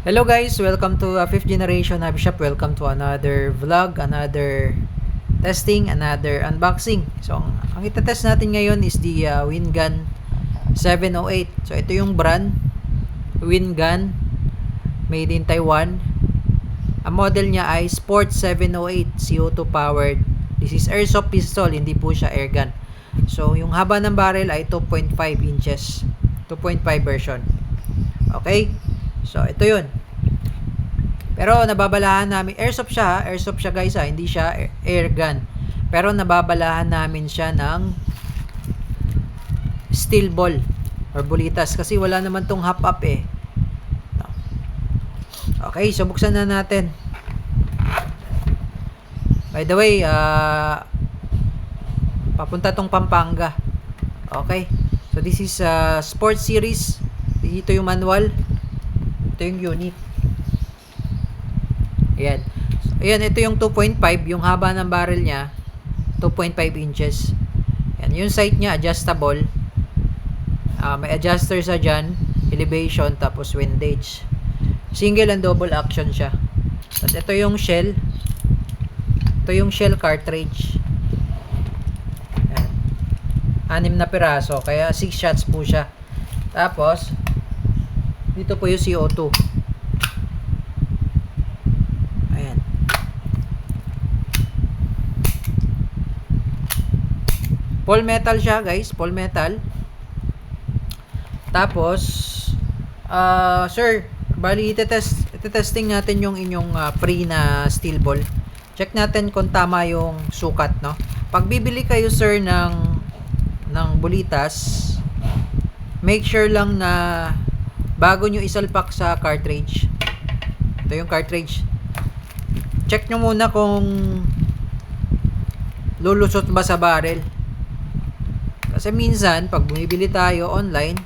Hello guys, welcome to uh, 5th generation Hobby Shop. Welcome to another vlog, another testing, another unboxing. So, ang, ang itetest natin ngayon is the uh, Wingun 708. So, ito yung brand Wingun made in Taiwan. Ang model niya ay Sport 708 CO2 powered. This is airsoft pistol, hindi po siya airgun. So, yung haba ng barrel ay 2.5 inches. 2.5 version. Okay? So, ito yun. Pero nababalahan namin, airsoft siya, airsoft siya guys ha, hindi siya air, gun. Pero nababalahan namin siya ng steel ball or bulitas kasi wala naman tong hop up eh. Okay, so buksan na natin. By the way, ah papunta tong Pampanga. Okay. So this is uh, sports series. Dito yung manual. Ito yung unit. Ayan. So, ayan, ito yung 2.5. Yung haba ng barrel niya, 2.5 inches. Ayan, yung sight niya, adjustable. Ah, may adjuster sa dyan, elevation, tapos windage. Single and double action siya. At ito yung shell. Ito yung shell cartridge. Ayan. Anim na piraso, kaya 6 shots po siya. Tapos, dito po yung CO2. Ayan. Full metal siya, guys. Full metal. Tapos, ah, sir, bali itetest, itetesting natin yung inyong ah, free na steel ball. Check natin kung tama yung sukat, no? Pag bibili kayo, sir, ng ng bulitas, make sure lang na bago nyo isalpak sa cartridge. Ito yung cartridge. Check nyo muna kung lulusot ba sa barrel. Kasi minsan, pag bumibili tayo online,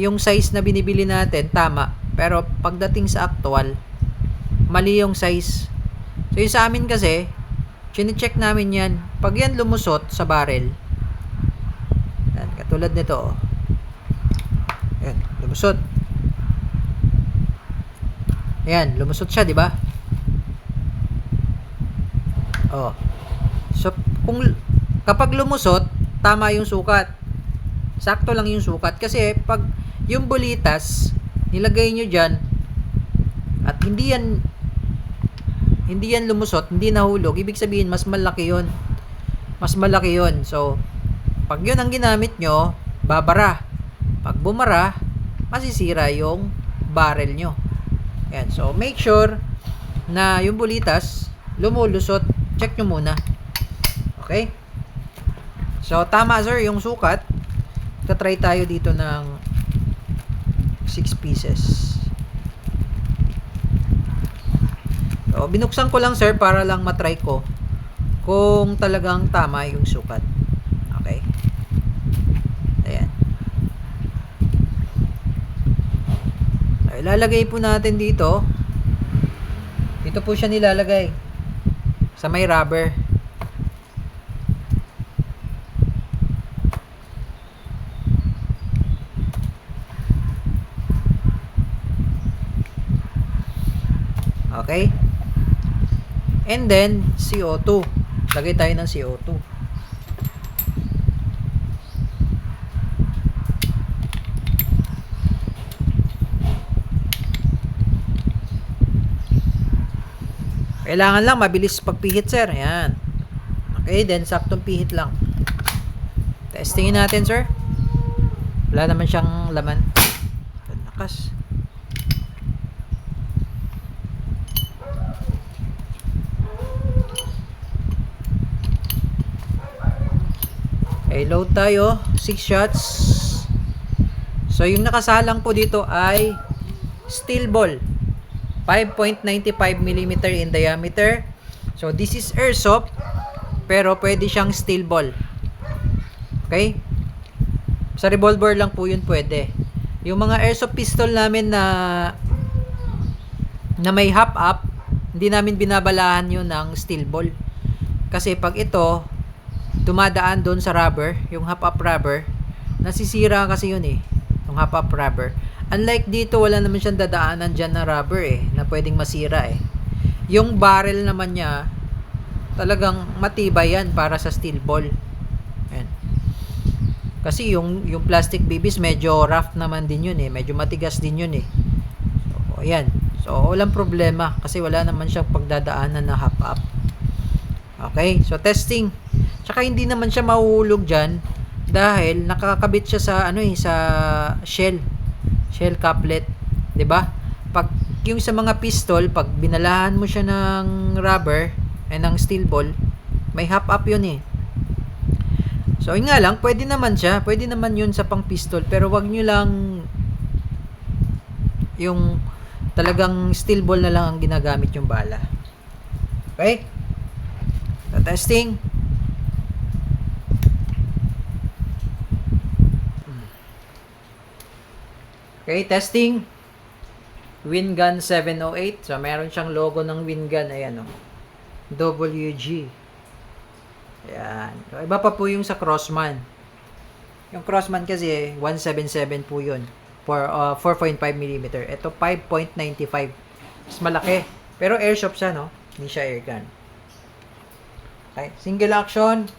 yung size na binibili natin, tama. Pero pagdating sa actual, mali yung size. So, yung sa amin kasi, chine-check namin yan. Pag yan lumusot sa barrel, yan, katulad nito, oh. Yan, lumusot. Yan, lumusot siya, di ba? Oh. So, kung kapag lumusot, tama yung sukat. Sakto lang yung sukat kasi pag yung bulitas nilagay nyo diyan at hindi yan hindi yan lumusot, hindi nahulog, ibig sabihin mas malaki 'yon. Mas malaki 'yon. So, pag 'yun ang ginamit nyo, babara. Pag bumara, masisira yung barrel nyo. Yan. So, make sure na yung bulitas, lumulusot. Check nyo muna. Okay? So, tama sir, yung sukat. Tatry tayo dito ng 6 pieces. So, binuksan ko lang sir para lang matry ko kung talagang tama yung sukat. Okay? Ayan. So, ilalagay po natin dito. Dito po siya nilalagay. Sa may rubber. Okay? And then, CO2. Lagay tayo ng CO2. Kailangan lang mabilis pagpihit, sir. Ayan. Okay, then saktong pihit lang. Testingin natin, sir. Wala naman siyang laman. Lakas. Okay, load tayo. 6 shots. So, yung nakasalang po dito ay steel ball. 5.95 mm in diameter. So, this is airsoft. Pero, pwede siyang steel ball. Okay? Sa revolver lang po yun pwede. Yung mga airsoft pistol namin na na may hop up, hindi namin binabalahan yun ng steel ball. Kasi pag ito, dumadaan doon sa rubber, yung hop up rubber, nasisira kasi yun eh, yung hop up rubber. Unlike dito, wala naman siyang dadaanan dyan na rubber eh, na pwedeng masira eh. Yung barrel naman niya, talagang matibay yan para sa steel ball. Ayan. Kasi yung, yung plastic BBs medyo rough naman din yun eh, medyo matigas din yun eh. So, ayan. So, walang problema kasi wala naman siyang pagdadaanan na hop up. Okay, so testing. Tsaka hindi naman siya mahuhulog dyan dahil nakakabit siya sa ano eh, sa shell. Shell couplet, 'di ba? Pag yung sa mga pistol, pag binalahan mo siya ng rubber eh ng steel ball, may hop up 'yun eh. So, yun nga lang, pwede naman siya. Pwede naman yun sa pang pistol. Pero wag nyo lang yung talagang steel ball na lang ang ginagamit yung bala. Okay? So, testing. Okay, testing. Wingun 708. So, meron siyang logo ng Wingun. Ayan, oh. WG. Ayan. So, iba pa po yung sa Crossman. Yung Crossman kasi, 177 po yun. For, uh, 4.5 mm. Ito, 5.95. Mas malaki. Pero airsoft siya, no? Hindi siya airgun. Okay. Single action.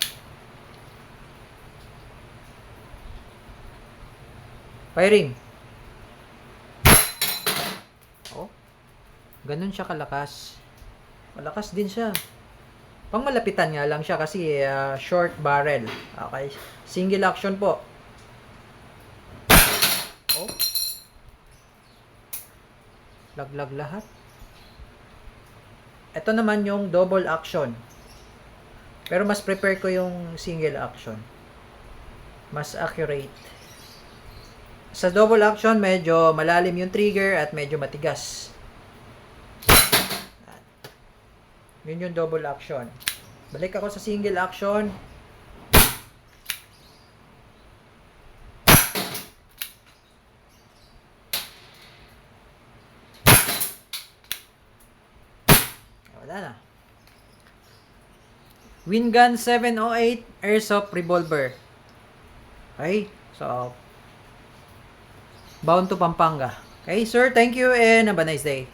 Firing. Ganun siya kalakas. Malakas din siya. Pang malapitan nga lang siya kasi uh, short barrel. Okay. Single action po. Oh. Laglag lahat. Ito naman yung double action. Pero mas prepare ko yung single action. Mas accurate. Sa double action, medyo malalim yung trigger at medyo matigas. Yun yung double action. Balik ako sa single action. Wala na. Wingun 708 Airsoft Revolver. Okay? So, bound to Pampanga. Okay, sir. Thank you and have a nice day.